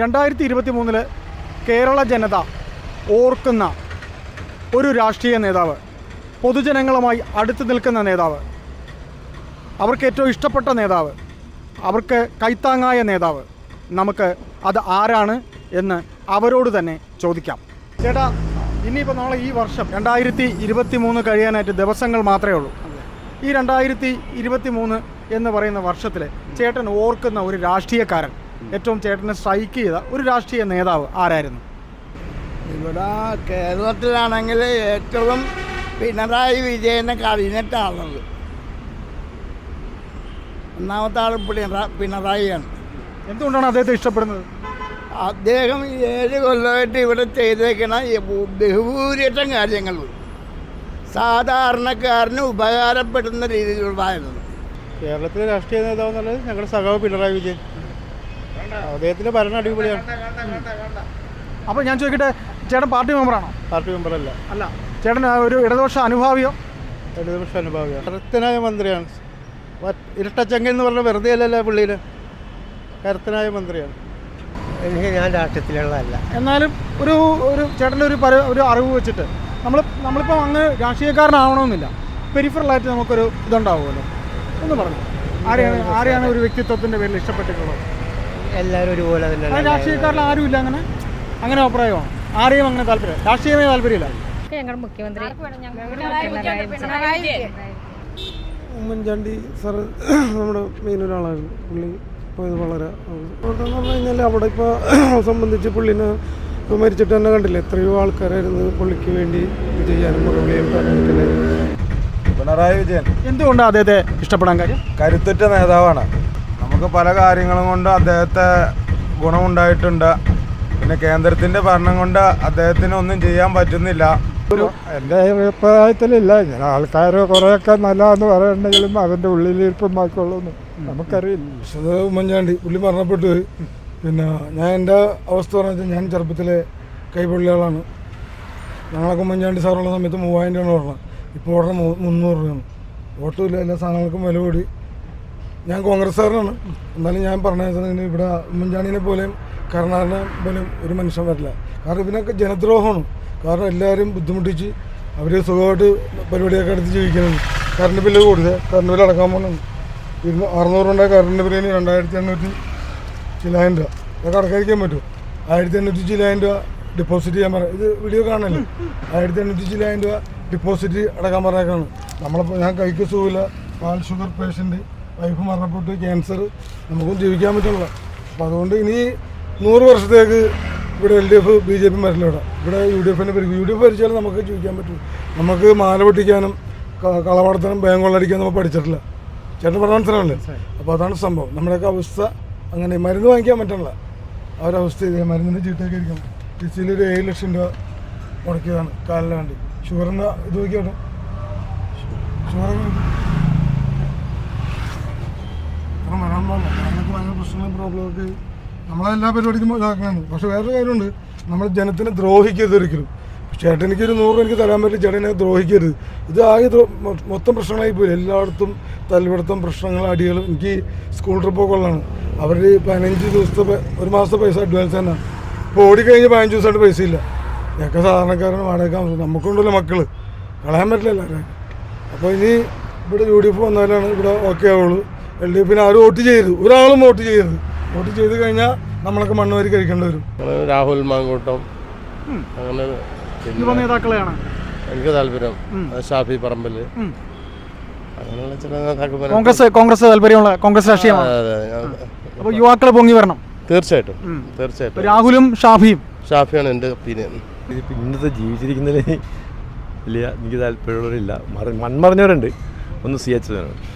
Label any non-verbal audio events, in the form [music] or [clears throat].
രണ്ടായിരത്തി ഇരുപത്തി മൂന്നിൽ കേരള ജനത ഓർക്കുന്ന ഒരു രാഷ്ട്രീയ നേതാവ് പൊതുജനങ്ങളുമായി അടുത്ത് നിൽക്കുന്ന നേതാവ് അവർക്ക് ഏറ്റവും ഇഷ്ടപ്പെട്ട നേതാവ് അവർക്ക് കൈത്താങ്ങായ നേതാവ് നമുക്ക് അത് ആരാണ് എന്ന് അവരോട് തന്നെ ചോദിക്കാം. ചേട്ടാ ഇനിയിപ്പോൾ നാളെ ഈ വർഷം രണ്ടായിരത്തി ഇരുപത്തി മൂന്ന് കഴിയാനായിട്ട് ദിവസങ്ങൾ മാത്രമേ ഉള്ളൂ. ഈ രണ്ടായിരത്തി ഇരുപത്തി മൂന്ന് എന്ന് പറയുന്ന വർഷത്തിൽ ചേട്ടൻ ഓർക്കുന്ന ഒരു രാഷ്ട്രീയക്കാരൻ ഏറ്റവും ചേട്ടനെ സ്ട്രൈക്ക് ചെയ്ത ഒരു രാഷ്ട്രീയ നേതാവ് ആരായിരുന്നു? ഇവിടെ കേരളത്തിലാണെങ്കിൽ ഏറ്റവും പിണറായി വിജയനെ കഴിഞ്ഞിട്ടാണുള്ളത് ഒന്നാമത്തെ ആൾ പിണറാ പിണറായിയാണ്. എന്തുകൊണ്ടാണ് അദ്ദേഹത്തെ ഇഷ്ടപ്പെടുന്നത്? അദ്ദേഹം ഈ ഏഴ് കൊല്ലമായിട്ട് ഇവിടെ ചെയ്തേക്കണ ബഹുഭൂരിപക്ഷം കാര്യങ്ങൾ സാധാരണക്കാരന് ഉപകാരപ്പെടുന്ന രീതിയിലുള്ളതായിരുന്നു. കേരളത്തിലെ രാഷ്ട്രീയ നേതാവ് എന്നുള്ളത് ഞങ്ങളുടെ സഖാവ് പിണറായി വിജയൻ. അദ്ദേഹത്തിന്റെ ഭരണം അടിപൊളിയാണ്. അപ്പോൾ ഞാൻ ചോദിക്കട്ടെ ചേട്ടൻ പാർട്ടി മെമ്പറാണോ? പാർട്ടി മെമ്പർ അല്ല ചേട്ടൻ ആ ഒരു ഇടതുപക്ഷ അനുഭാവിയോ? ഇടതുപക്ഷ അനുഭാവിയോ? കരുത്തനായ മന്ത്രിയാണ്. ഇരട്ട ഇരട്ടച്ചങ്ങ എന്ന് പറഞ്ഞ വെറുതെ അല്ലല്ലോ പുള്ളിയിൽ കരുത്തനായ മന്ത്രിയാണ്. എനിക്ക് ഞാൻ രാഷ്ട്രീയത്തിലുള്ളതല്ല. എന്നാലും ഒരു ഒരു ചേട്ടന്റെ ഒരു പര ഒരു അറിവ് വെച്ചിട്ട് നമ്മൾ നമ്മളിപ്പോൾ അങ്ങ് രാഷ്ട്രീയക്കാരനാവണമെന്നില്ല. പെരിഫറലായിട്ട് നമുക്കൊരു ഇതുണ്ടാവുമല്ലോ. ഒന്ന് പറഞ്ഞു. ആരെയാണ് ആരെയാണ് ഒരു വ്യക്തിത്വത്തിന്റെ പേരിൽ ഇഷ്ടപ്പെട്ടിട്ടുള്ളത്? എല്ലാവരും ഒരുപോലെ തന്നെ രാഷ്ട്രീയക്കാരിൽ ആരുമില്ല അങ്ങനെ? അങ്ങനെ അഭിപ്രായമാണ് ആരെയും അങ്ങനെ താല്പര്യം രാഷ്ട്രീയമേ താല്പര്യമില്ല. ഞങ്ങളുടെ മുഖ്യമന്ത്രി ഉമ്മൻചാണ്ടി സാറ് [clears throat] നമ്മുടെ മെയിൻ ഒരാളായിരുന്നു പുള്ളി പോയത് വളരെ അവിടെ എന്ന് പറഞ്ഞു കഴിഞ്ഞാൽ അവിടെ ഇപ്പോൾ സംബന്ധിച്ച് പുള്ളിനെ ഇപ്പോൾ മരിച്ചിട്ട് തന്നെ കണ്ടില്ല? എത്രയോ ആൾക്കാരായിരുന്നു പുള്ളിക്ക് വേണ്ടി ഇത് ചെയ്യാനും മുറവിളിയും പിണറായി വിജയൻ. എന്തുകൊണ്ടാണ് അദ്ദേഹത്തെ ഇഷ്ടപ്പെടാൻ കാര്യം? കരുത്തുറ്റ നേതാവാണ്. നമുക്ക് പല കാര്യങ്ങളും കൊണ്ട് അദ്ദേഹത്തെ ഗുണമുണ്ടായിട്ടുണ്ട്. പിന്നെ കേന്ദ്രത്തിന്റെ ഭരണം കൊണ്ട് അദ്ദേഹത്തിന് ഒന്നും ചെയ്യാൻ പറ്റുന്നില്ല. എന്റെ അഭിപ്രായത്തിലില്ല. ഇങ്ങനെ ആൾക്കാർ കുറേയൊക്കെ നല്ലതെന്ന് പറയണമെങ്കിലും അവന്റെ ഉള്ളിലിരിപ്പം ബാക്കിയുള്ളൊന്നും നമുക്കറിയില്ല. വിശദ ഉമ്മൻചാണ്ടി പുള്ളി മരണപ്പെട്ടു പോയി. പിന്നെ ഞാൻ എന്റെ അവസ്ഥ പറഞ്ഞാൽ ഞാൻ ചെറുപ്പത്തിലെ കൈപള്ളികളാണ്. ഞങ്ങളൊക്കെ ഉമ്മൻചാണ്ടി സാറുള്ള സമയത്ത് മൂവായിരം രൂപയാണ് പറഞ്ഞത് ഇപ്പോൾ ഉടനെ മു- മുന്നൂറ് രൂപയാണ്. ഓട്ടമില്ല എല്ലാ സാധനങ്ങൾക്കും വില കൂടി. ഞാൻ കോൺഗ്രസ്സുകാരനാണ്. എന്നാലും ഞാൻ പറഞ്ഞത് ഇവിടെ ഉമ്മൻചാണ്ടിനെ പോലെയും കരുണാകരനെ പോലെയും ഒരു മനുഷ്യൻ വരില്ല. കാരണം ഇതിനൊക്കെ ജനദ്രോഹമാണ് കാരണം എല്ലാവരും ബുദ്ധിമുട്ടിച്ച് അവർ സുഖമായിട്ട് പരിപാടിയൊക്കെ എടുത്ത് ജീവിക്കുന്നുണ്ട്. കറണ്ട് ബില്ല് കൂടുതൽ കറണ്ട് ബില്ല് അടക്കാൻ പോകുന്നുണ്ട്. ഇരുന്ന് അറുന്നൂറ് രൂപ കറണ്ട് ബില്ലിന് രണ്ടായിരത്തി എണ്ണൂറ്റി ചിലായിരം രൂപ. അതൊക്കെ അടക്കാതിരിക്കാൻ പറ്റുമോ? ആയിരത്തി എണ്ണൂറ്റി ചിലായിരം രൂപ ഡിപ്പോസിറ്റ് ചെയ്യാൻ പറയാം ഇത് വീഡിയോ കാണല്ലേ ആയിരത്തി എണ്ണൂറ്റി ചിലായിരം രൂപ ഡിപ്പോസിറ്റ് അടക്കാൻ പറയാനാണ് നമ്മളിപ്പോൾ ഞാൻ കൈക്ക് സുഖമില്ല. പാൽ ഷുഗർ പേഷ്യന്റ് വൈഫ് മരണപ്പെട്ടു ക്യാൻസർ നമുക്കും ജീവിക്കാൻ പറ്റുള്ള അപ്പം അതുകൊണ്ട് ഇനി നൂറ് വർഷത്തേക്ക് ഇവിടെ L D F B J P വരില്ല ഇവിടെ. ഇവിടെ യു ഡി എഫിനെ ഭരിക്കും. യു ഡി എഫ് ഭരിച്ചാലും നമുക്ക് ജീവിക്കാൻ പറ്റും. നമുക്ക് മാല പൊട്ടിക്കാനും കളവടത്തനും ബാങ്ക് കൊള്ളടിക്കാനും നമ്മൾ പഠിച്ചിട്ടില്ല. ചേട്ടൻ പറഞ്ഞ മനസ്സിലാണല്ലേ അപ്പോൾ അതാണ് സംഭവം. നമ്മുടെയൊക്കെ അവസ്ഥ അങ്ങനെ മരുന്ന് വാങ്ങിക്കാൻ പറ്റണില്ല. ആ ഒരു അവസ്ഥ ഇതേ മരുന്നിന്റെ ചീട്ടൊക്കെ ഇരിക്കണം ടിസിയിൽ ഒരു ഏഴ് ലക്ഷം രൂപ മുടക്കിയതാണ് കാലിന് വേണ്ടി ഷുഗറിന്റെ ഇത് നോക്കിയാട്ടോ? ഷുഗർ പ്രശ്നങ്ങളും പ്രോബ്ലമൊക്കെ നമ്മളെല്ലാ പരിപാടിക്കും ഇതാക്കാണ് പക്ഷെ വേറൊരു കാര്യമുണ്ട്. നമ്മൾ ജനത്തിനെ ദ്രോഹിക്കരുത് ഒരിക്കലും. ചേട്ടൻ എനിക്കൊരു നൂറ് എനിക്ക് തരാൻ പറ്റില്ല. ചേട്ടനെ ദ്രോഹിക്കരുത്. ഇത് ആകെ മൊത്തം പ്രശ്നങ്ങളായി പോയി. എല്ലായിടത്തും തല്ലുപിടുത്തം പ്രശ്നങ്ങൾ അടികൾ. എനിക്ക് സ്കൂൾ ട്രിപ്പൊക്കെ ഉള്ളതാണ്. അവർ പതിനഞ്ച് ദിവസത്തെ ഒരു മാസത്തെ പൈസ അഡ്വാൻസ് തന്നെ. ഇപ്പോൾ ഓടിക്കഴിഞ്ഞ് പതിനഞ്ച് ദിവസമായിട്ട് പൈസ ഇല്ല. ഞങ്ങൾക്ക് സാധാരണക്കാരാണ് വാടക നമുക്കുണ്ടല്ലോ മക്കൾ കളയാൻ പറ്റില്ല അപ്പോൾ ഇനി ഇവിടെ യു ഡി എഫ് വന്നാലാണ് ഇവിടെ ഓക്കെ ആവുള്ളൂ. എൽ ഡി എഫിന് ആരും വോട്ട് ചെയ്യരുത്. ഒരാളും വോട്ട് ചെയ്യരുത്. വോട്ട് ചെയ്ത് കഴിഞ്ഞാൽ നമ്മളൊക്കെ മണ്ണ് വരി കഴിക്കേണ്ടി വരും. രാഹുൽ മാങ്കൂട്ടം. അങ്ങനെ പിന്നെ യുവ നേതാക്കളെയാണ്. എനിക്ക് താല്പര്യം. ഷാഫി പറമ്പിൽ ഉം. അങ്ങനെയുള്ള ചില നേതാക്കന്മാരെ കോൺഗ്രസ് കോൺഗ്രസ് താല്പര്യമുള്ള കോൺഗ്രസ് രാഷ്ട്രീയമാണ്. അതെ, അതെ, ഞാൻ- അപ്പോൾ യുവാക്കൾ പൊങ്ങി വരണം. തീർച്ചയായിട്ടും. തീർച്ചയായിട്ടും. രാഹുലും ഷാഫിയും. ഷാഫിയാണ് എന്റെ ഒപ്പീനിയൻ. ഇതിപ്പോൾ ഇന്നത്തെ ജീവിച്ചിരിക്കുന്നതിൽ വലിയ എനിക്ക് താല്പര്യമുള്ളവരില്ല. മറ- മൺമറഞ്ഞവരുണ്ട്. ഒന്ന് സി എച്ച്